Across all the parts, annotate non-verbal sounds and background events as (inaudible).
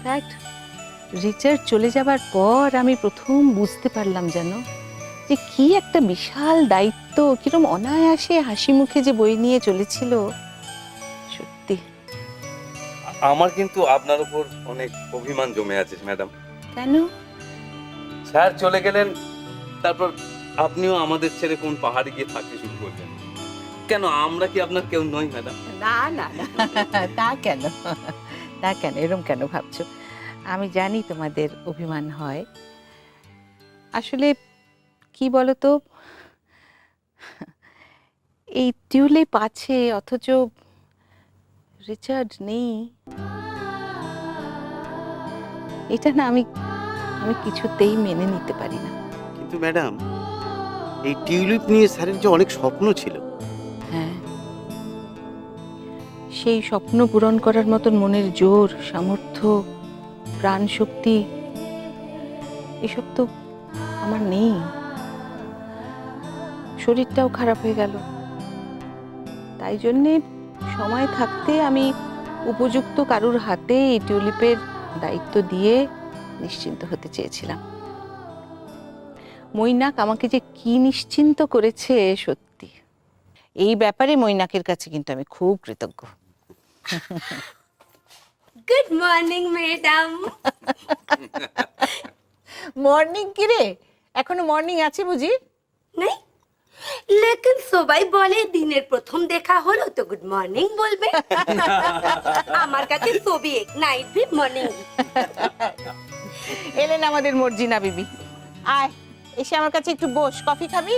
In fact Richard চলে যাবার পর আমি প্রথম বুঝতে পারলাম যেন যে কি একটা বিশাল দায়িত্ব কিরম অনায়াসে হাসি মুখে যে বই নিয়ে চলেছিল। সত্যি। আমার কিন্তু আপনার উপর অনেক অভিমান জমে আছে ম্যাডাম। কেন? স্যার চলে গেলেন তারপর আপনিও আমাদের ছেড়ে কোন পাহাড়ে গিয়ে থাকতে শুরু করলেন। কেন আমরা কি আপনার কেউ নই ম্যাডাম? না না। (laughs) তা কেন? তা কেন? এরম কেন ভাবছ? আমি জানি তোমাদের অভিমান হয়। আসলে কি বলতো? এই টিউলিপ আছে, অথচ রিচার্ড নেই। এটা না আমি আমি কিছুতেই মেনে নিতে পারি না। কিন্তু ম্যাডাম, এই টিউলিপ নিয়ে স্যারের যে অনেক স্বপ্ন ছিল সেই স্বপ্ন পূরণ করার মতন মনের জোর, সামর্থ্য প্রাণ শক্তি এসব তো আমার নেই। শরীরটাও খারাপ হয়ে গেল। তাই জন্যে সময় থাকতে আমি উপযুক্ত কারুর হাতে এই টিউলিপের দায়িত্ব দিয়ে নিশ্চিন্ত হতে চেয়েছিলাম। মৈনাক আমাকে যে কি নিশ্চিন্ত করেছে সত্যি। এই ব্যাপারে মৈনাকের কাছে কিন্তু আমি খুব কৃতজ্ঞ। গুড মর্নিং ম্যাডাম মর্নিং কি রে এখনও মর্নিং আছে বুঝি? নাই। লেকিন সবাই বলে দিনের প্রথম দেখা হলো তো গুড মর্নিং বলবে। আমার কাছে সবই এক নাইট ভি মর্নিং এলেন আমাদের মর্জিনা বিবি। আয় এসে আমার কাছে একটু বস। কফি খাবি?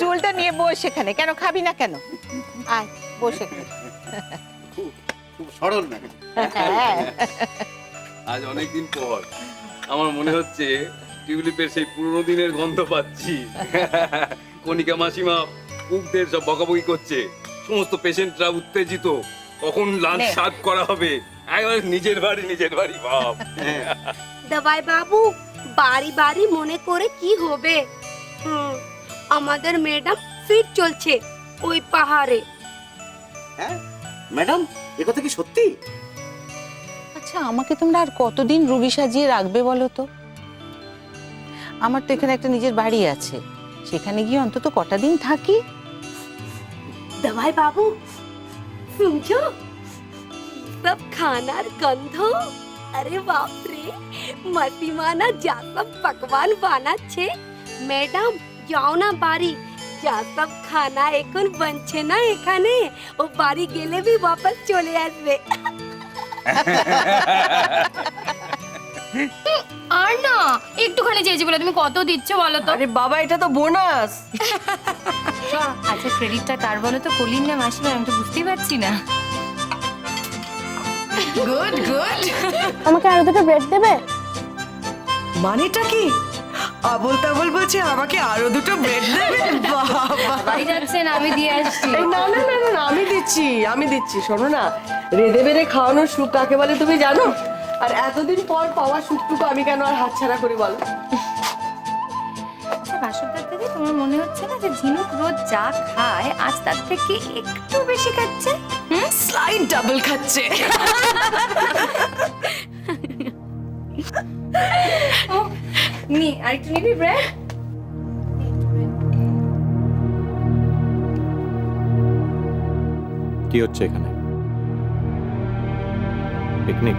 টুলটা নিয়ে বস এখানে। কেন খাবি না কেন? আয় বস এখানে। খুব সরল হ্যাঁ (laughs) আজ অনেকদিন পর আমার মনে হচ্ছে টিউলিপের সেই পুরোনো দিনের গন্ধ পাচ্ছি। (laughs) কণিকা মাসিমা কুকদের সব বকাবকি করছে। সমস্ত পেশেন্টরা উত্তেজিত। কখন লাঞ্চ। সার্ভ করা হবে? একবারে নিজের বাড়ি নিজের বাড়ি বাপ। দাবাই বাবু বাড়ি বাড়ি মনে করে কি হবে? হুম, আমাদের ম্যাডাম ফিট চলছে ওই পাহাড়ে। হ্যাঁ? ম্যাডাম এ কথা কি সত্যি আচ্ছা আমাকে তোমরা আর কতদিন রুগী সাজিয়ে রাখবে বলো তো আমার তো এখানে একটা নিজের বাড়ি আছে সেখানে গিয়ে অন্তত কটা দিন থাকি दवाई बाबू समझो सब खानार गंध अरे बाप रे মতিমানা যা সব পকবান বানাচ্ছে ম্যাডাম যাও না বাড়ি যা সব খানা এখন বানছে না এখানে। ও বাড়ি গেলে বি বাপাস চলে আসবে। আর না একটুখানি চেয়েছি বলে তুমি কত দিচ্ছ বলো তো? আরে বাবা এটা তো বোনাস। আচ্ছা ক্রেডিটটা কার বলো তো? কলিন না মাসিমা আমি তো বুঝতেই পারছি না। গুড গুড আমাকে আরও দুটো ব্রেড দেবে? মানেটা কি? আবল তাবল বলছে আমাকে আরও দুটো ব্রেড দেবে? বাবা। বাড়ি যাচ্ছেন আমি দিয়ে আসছি। এই না না না না, না আমি দিচ্ছি আমি দিচ্ছি শোনো না। রেদে বেড়ে খাওয়ানোর সুখ কাকে বলে তুমি জানো? আর এতদিন পর পাওয়া সুখটুকু আমি কেন আর হাতছাড়া করি বলো? আচ্ছা দিদি তোমার মনে হচ্ছে না যে ঝিনুক রোজ যা খায় আজ তার থেকে একটু বেশি খাচ্ছে? হুম? স্লাইড ডাবল খাচ্ছে। (laughs) (laughs) নি আর একটু নিবি ব্রেড কি হচ্ছে এখানে? পিকনিক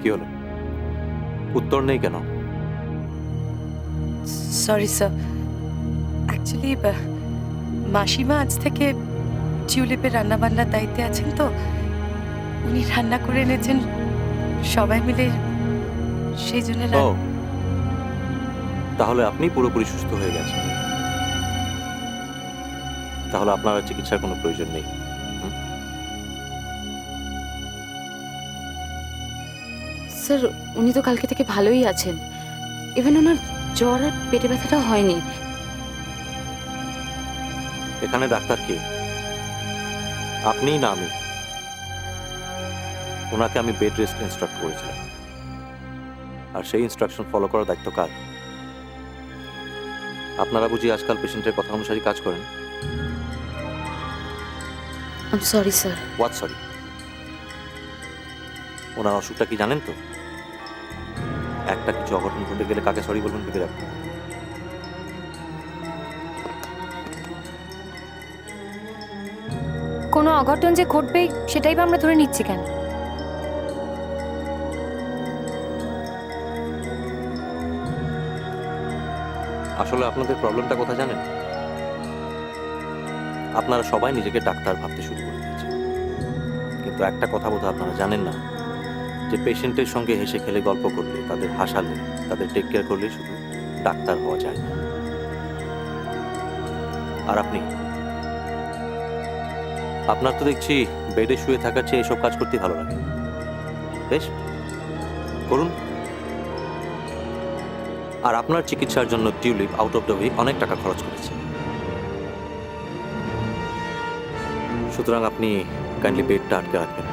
কি হলো? উত্তর নেই কেন? সরি স্যার অ্যাকচুয়ালি মাসিমা আজ থেকে টিউলিপের রান্না বান্নার দায়িত্বে আছেন তো? উনি রান্না করে এনেছেন সবাই মিলে সেই জন্য ও তাহলে আপনি পুরোপুরি সুস্থ হয়ে গেছেন। তাহলে আপনার আর চিকিৎসার কোনো প্রয়োজন নেই। স্যার উনি তো কালকে থেকে ভালোই আছেন। ইভেন ওনার জ্বর আর পেটে ব্যথাটা হয়নি। এখানে ডাক্তার কে? আপনিই না আমি। ওনাকে আমি বেড রেস্ট ইনস্ট্রাক্ট করেছিলাম। আর সেই ইনস্ট্রাকশন ফলো করার দায়িত্ব কার? আপনারা বুঝি আজকাল পেশেন্টের কথা অনুসারে কাজ করেন? সরি স্যার হোয়াট সরি ওনার অসুখটা কি জানেন তো? একটা কিছু অঘটন ঘটে গেলে কাকে সরি বলবেন ভেবে রাখবেন কোনো অঘটন যে ঘটবেই সেটাই বা আমরা ধরে নিচ্ছি কেন? আসলে আপনাদের প্রবলেমটা কোথায় জানেন? আপনারা সবাই নিজেকে ডাক্তার ভাবতে শুরু করে দিয়েছে কিন্তু একটা কথা বোধহয় আপনারা জানেন না, যে পেশেন্টের সঙ্গে হেসে খেলে গল্প করলে, তাদের হাসালে, তাদের টেক কেয়ার করলে শুধু ডাক্তার হওয়া যায় না। আর আপনি? আপনার তো দেখছি বেডে শুয়ে থাকার চেয়ে এসব কাজ করতে ভালো লাগে। বেশ, করুন। আর আপনার চিকিৎসার জন্য tulip out of the way অনেক টাকা খরচ করেছে। সুতরাং আপনি কাইন্ডলি বেডটা আটকে রাখবেন।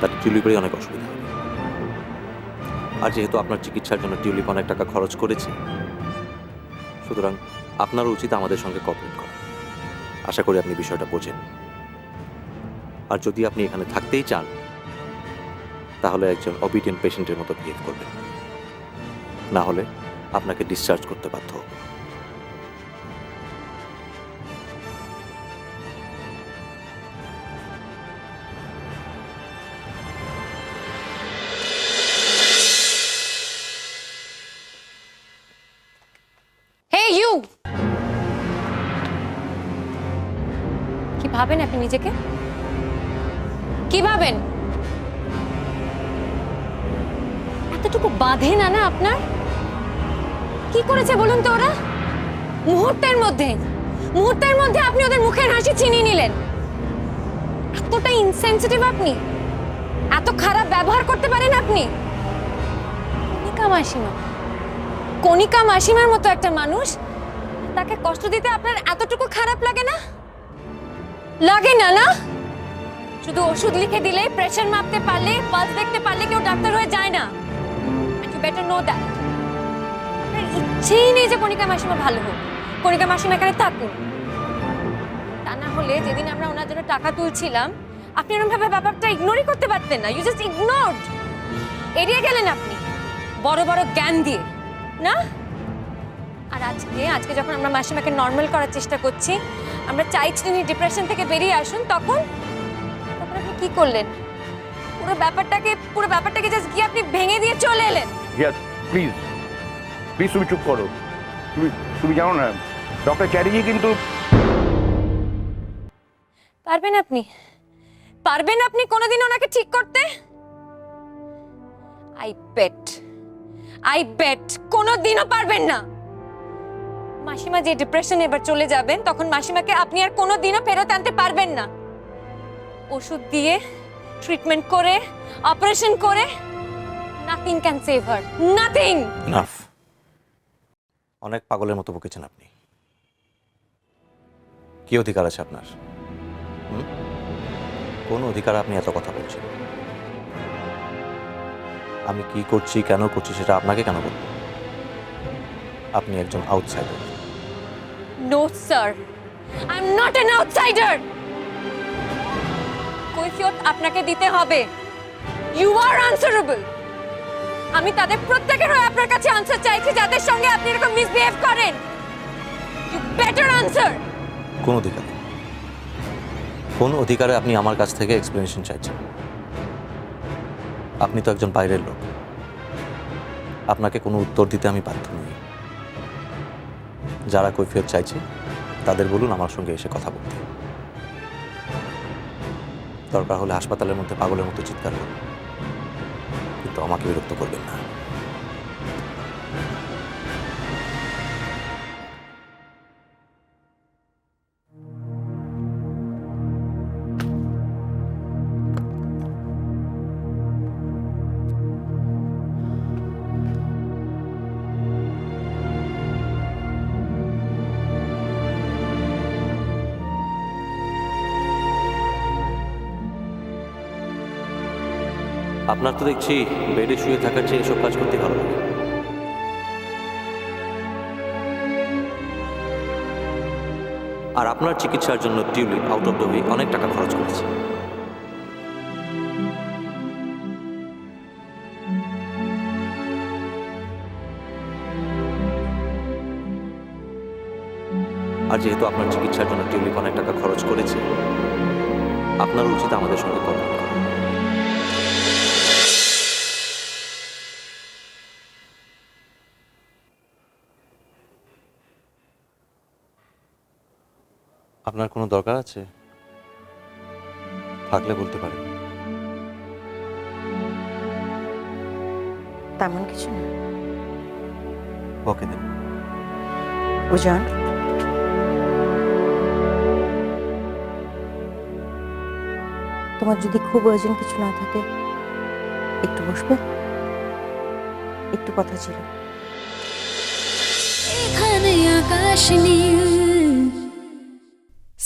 তাতে টিউলিপেরই অনেক অসুবিধা হবে। আর যেহেতু আপনার চিকিৎসার জন্য টিউলিপ অনেক টাকা খরচ করেছে, সুতরাং আপনারও উচিত আমাদের সঙ্গে কপারেট করা। আশা করি আপনি বিষয়টা বোঝেন। আর যদি আপনি এখানে থাকতেই চান, তাহলে একজন অবিডিয়েন্ট পেশেন্টের মতো বিহেভ করবেন। না হলে আপনাকে ডিসচার্জ করতে বাধ্য ভাবেন আপনি নিজেকে? কি ভাবেন? এতটুকু বাঁধে না না আপনার? কি করেছে বলুন তো ওরা? মুহূর্তের মধ্যে মুহূর্তের মধ্যে আপনি ওদের মুখের হাসি ছিনিয়ে নিলেন। এতটা ইনসেনসিটিভ আপনি। এত খারাপ ব্যবহার করতে পারেন আপনি। কণিকা মাসিমা, কণিকা মাসিমার মতো একটা মানুষ, তাকে কষ্ট দিতে আপনার এতটুকু খারাপ লাগে না? লাগে না না? শুধু ওষুধ লিখে দিলে প্রেশার মাপতে পারলে পালস দেখতে পারলে কেউ ডাক্তার হয়ে যায় না। ইউ বেটার নো দ্যাট আপনার ইচ্ছেই নেই যে কণিকা মাসিমা ভালো হোক। কণিকা মাসিমা এখানে থাকুন তা না হলে যেদিন আমরা ওনার জন্য টাকা তুলছিলাম, আপনি এরকম ভাবে ব্যাপারটা ইগনোরই করতে পারতেন না। ইউ জাস্ট ইগনোরড এড়িয়ে গেলেন আপনি। বড় বড় জ্ঞান দিয়ে। না? আর আজকে আজকে যখন আমরা মাসিমাকে নর্মাল করার চেষ্টা করছি আমরা চাইছি উনি ডিপ্রেশন থেকে বেরিয়ে আসুন তখন তখন আপনি কি করলেন? পুরো ব্যাপারটাকে পুরো ব্যাপারটাকে জাস্ট গিয়ে আপনি ভেঙে দিয়ে চলে এলেন। ইয়াস প্লিজ প্লিজ তুমি চুপ করো। তুমি তুমি জানো না ডক্টর চ্যাটার্জি কিন্তু পারবেন আপনি? পারবেন আপনি কোনোদিন ওনাকে ঠিক করতে? আই বেট আই বেট কোনোদিনও পারবেন না। মাসিমা যে ডিপ্রেশন এবার চলে যাবেন, তখন মাসিমাকে আপনি আর কোনো দিনও ফেরত আনতে পারবেন না। ওষুধ দিয়ে ট্রিটমেন্ট করে অপারেশন করে nothing can save her nothing enough অনেক পাগলের মতো বকেছেন আপনি। কি অধিকার আছে আপনার? কোন অধিকার আপনি এত কথা বলছেন? আমি কি করছি, কেন করছি, সেটা আপনাকে কেন বলব? আপনি একজন outsider no sir I am not an কৈফিয়ত আপনাকে দিতে হবে। ইউ আর আনসারেবল আমি তাদের প্রত্যেকের হয়ে আপনার কাছে আনসার চাইছি যাদের সঙ্গে আপনি এরকম মিসবিহেভ করেন। ইউ বেটার আনসার কোন অধিকারে? কোন অধিকারে আপনি আমার কাছ থেকে এক্সপ্লেনেশন চাইছেন? আপনি তো একজন বাইরের লোক। আপনাকে কোনো উত্তর দিতে আমি বাধ্য নই। যারা কৈফিয়ত চাইছে, তাদের বলুন আমার সঙ্গে এসে কথা বলতে। দরকার হলে হাসপাতালের মধ্যে পাগলের মতো চিৎকার করুন। কিন্তু আমাকে বিরক্ত করবেন না। আপনার তো দেখছি বেডে শুয়ে থাকার চেয়ে এসব কাজ করতে ভালো লাগে। আর আপনার চিকিৎসার জন্য tulip out of the way অনেক টাকা খরচ করেছে। আর যেহেতু আপনার চিকিৎসার জন্য টিউলিপ অনেক টাকা খরচ করেছে, আপনার উচিত আমাদের সঙ্গে কর্পোরেট আপনার কোনো দরকার আছে? থাকলে বলতে পারেন। তেমন কিছু না। ওকে দেন। উজান? তোমার যদি খুব আর্জেন্ট কিছু না থাকে একটু বসবে? একটু কথা ছিল।